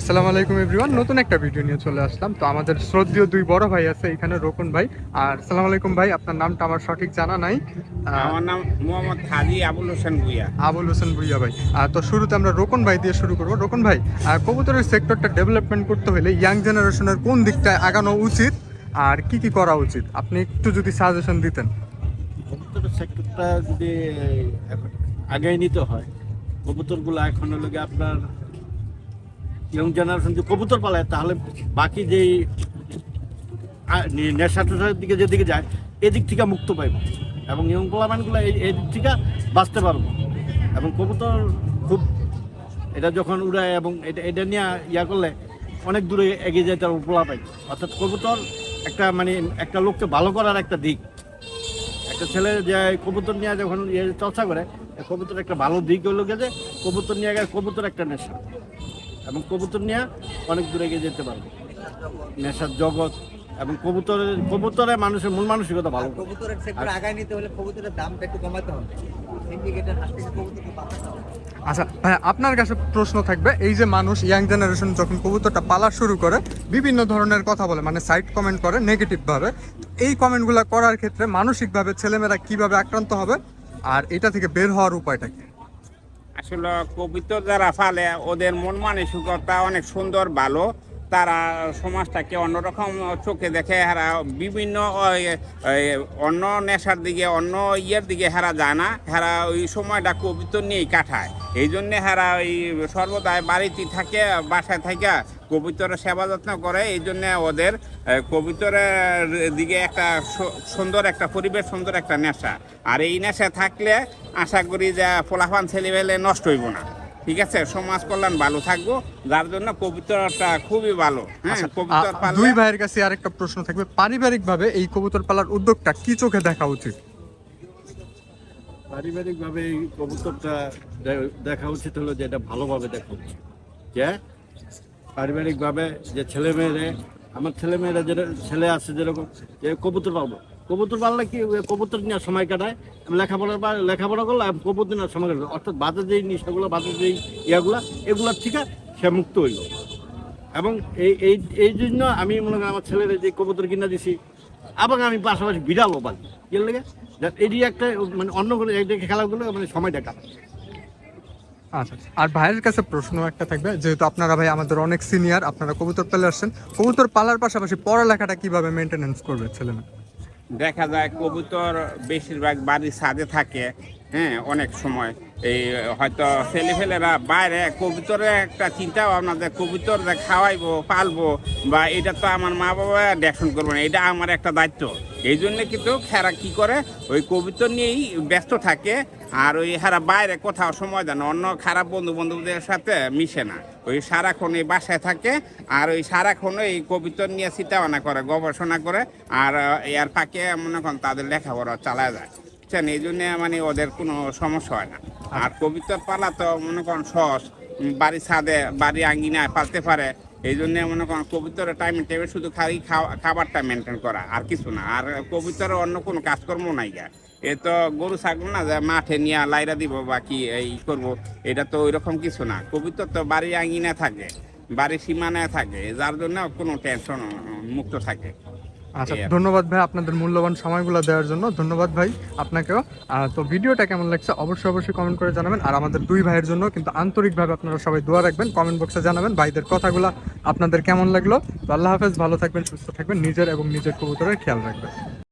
আসসালামু আলাইকুম এভরিওয়ান নতুন একটা ভিডিও নিয়ে চলে আসলাম। তো আমাদের শ্রদ্ধেয় দুই বড় ভাই আছে এখানে রোকন ভাই। আর আসসালামু আলাইকুম ভাই আপনার নামটা আমার সঠিক জানা নাই। আমার নাম মোহাম্মদ হাজি আবুল হোসেন ভুইয়া। আবুল হোসেন ভুইয়া ভাই। তো শুরুতে আমরা রোকন ভাই দিয়ে শুরু করব। রোকন ভাই কবুতরের সেক্টরটা ডেভেলপমেন্ট করতে হলে ইয়াং জেনারেশনের কোন দিকটায় আগানো উচিত? আর কি কি করা উচিত? আপনি একটু যদি সাজেশন দিতেন। কবুতরের সেক্টরটা যদি এখন আগে নিতে হয় কবুতরগুলো এখন হলো আপনার ইয়ং জেনারেশন যদি কবুতর পালায়, তাহলে বাকি যেই নেশা টেশার দিকে যেদিকে যায়, এদিক থেকে মুক্ত পাইব। এবং ইয়ং পোলামানগুলো এই দিক থেকে বাঁচতে পারব। এবং কবুতর খুব, এটা যখন উড়ায় এবং এটা এটা নিয়ে ইয়া করলে অনেক দূরে এগিয়ে যায় তার উপলা পাই অর্থাৎ কবুতর একটা মানে একটা লোককে ভালো করার একটা দিক। একটা ছেলে যে কবুতর নিয়ে যখন ইয়ে চর্চা করে, কবুতর একটা ভালো দিক হলো যে কবুতর নিয়ে গেলে কবুতর একটা নেশা। এবং কবুতর নিয়ে অনেক দূরে এগিয়ে যেতে পারবে। নেশার জগৎ এবং কবুতরের কবুতরে মানুষের মূল মানসিকতা ভালো। কবুতরের সেক্টর আগায় নিতে হলে কবুতরের দামটা একটু কমাতে হবে। আচ্ছা ভাই আপনার কাছে প্রশ্ন থাকবে এই যে মানুষ ইয়াং জেনারেশন যখন কবুতরটা পালা শুরু করে বিভিন্ন ধরনের কথা বলে মানে সাইড কমেন্ট করে নেগেটিভ ভাবে এই কমেন্টগুলো করার ক্ষেত্রে মানসিকভাবে ছেলেমেয়েরা কীভাবে আক্রান্ত হবে? আর এটা থেকে বের হওয়ার উপায়টা কি? আসলে কবিতা যারা ফালে ওদের মন মানসিকতা অনেক সুন্দর ভালো। তারা সমাজটাকে অন্যরকম চোখে দেখে হারা বিভিন্ন অন্য নেশার দিকে, অন্য ইয়ের দিকে হারা যায় না। হারা ওই সময়টা কবিতর নিয়েই কাটায়। এই জন্যে হারা ওই সর্বদাই বাড়িতে থাকে, বাসায় থাকে কবিতরের সেবা যত্ন করে। এই জন্য ওদের কবিতরের দিকে একটা সুন্দর একটা পরিবেশ, সুন্দর একটা নেশা। আর এই নেশা থাকলে আশা করি যে ফলাফান ছেলেবেলে নষ্ট হইব না। ঠিক আছে? সমাজ কল্যাণ ভালো থাকব। যার জন্য কবিতরটা খুবই ভালো। হ্যাঁ আচ্ছা, দুই ভাইয়ের কাছে আরেকটা প্রশ্ন থাকবে। পারিবারিকভাবে এই কবুতর পালার উদ্যোগটা কি চোখে দেখা উচিত? পারিবারিকভাবে এই কবুতরটা দেখা উচিত হলো যে এটা ভালোভাবে দেখা। উচিত যে পারিবারিকভাবে যে ছেলে মেয়েরে আমার ছেলে মেয়েরা যেটা ছেলে আছে যেরকম যে কবুতর পালবো। কবুতর পাললে কি কবুতর নিয়ে সময় কাটায়? লেখাপড়া বা লেখাপড়া করলে কবুতর নিয়ে সময় কাটাবো। অর্থাৎ বাজে যেই নিশাগুলো বাজে যেই ইয়াগুলা, এগুলার থেকে সে মুক্ত হইল। এবং এই এই এই জন্য আমি মনে করি আমার ছেলের যে কবুতর কিনা দিছি, এবং আমি পাশাপাশি বিড়ালও পালি। কি লেগে? এটি একটা মানে অন্য কোনো এই খেলাগুলো মানে সময়টা কাটায় আচ্ছা আর ভাইয়ের কাছে প্রশ্ন একটা থাকবে, যেহেতু আপনারা ভাই আমাদের অনেক সিনিয়র আপনারা কবুতর পালে আসছেন। কবুতর পালার পাশাপাশি পড়ালেখাটা কীভাবে মেনটেনেন্স করবে ছেলেমেয়ে দেখা যায় কবুতর বেশিরভাগ বাড়ির ছাদে থাকে। হ্যাঁ অনেক সময়। এই, হয়তো ছেলেফেলেরা বাইরে কবুতরের একটা চিন্তা ভাবনা যে কবুতর যে খাওয়াইবো, পালবো বা এটা তো আমার মা বাবা দেখশন করব না এটা আমার একটা দায়িত্ব। এই জন্য কিন্তু খেরা কি করে? ওই কবুতর নিয়েই ব্যস্ত থাকে আর ওই হারা বাইরে কোথাও সময় দেয় না, অন্য খারাপ বন্ধু বান্ধবদের সাথে মিশে না। ওই সারাক্ষণ এই বাসায় থাকে আর ওই সারাক্ষণ এই কবিতর নিয়ে চিন্তাভাবনা করে, গবেষণা করে আর এর ফাঁকে মনে করেন তাদের লেখাপড়া চালায় যায়। বুঝছেন এই জন্য মানে ওদের কোনো সমস্যা হয় না। আর কবিতর পালা তো মনে করেন সহজ, বাড়ির ছাদে বাড়ি আঙ্গিনায় পালতে পারে, এই জন্য মনে করেন কবিতরের টাইম টেবিল শুধু খালি খাবারটা মেনটেন করা, আর কিছু না। আর কবিতরের অন্য কোনো কাজকর্ম নাই গা। এ তো গরু, ছাগল না, যে মাঠে নিয়ে লাইরা দিব বা কি এই করব, এটা তো ওই রকম কিছু না। কবিতর তো বাড়ি আঙ্গিনায় থাকে, বাড়ির সীমানায় থাকে, যার জন্য কোনো টেনশন মুক্ত থাকে। আচ্ছা। ধন্যবাদ ভাই আপনাদের মূল্যবান সময়গুলো দেওয়ার জন্য। ধন্যবাদ ভাই আপনাকেও। তো ভিডিওটা কেমন লাগছে অবশ্যই অবশ্যই কমেন্ট করে জানাবেন। আর আমাদের দুই ভাইয়ের জন্য কিন্তু আন্তরিকভাবে আপনারা সবাই দোয়া রাখবেন। কমেন্ট বক্সে জানাবেন ভাইদের কথাগুলো আপনাদের কেমন লাগল। তো আল্লাহ হাফেজ ভালো থাকবেন সুস্থ থাকবেন নিজের এবং নিজের কবুতরের খেয়াল রাখবেন।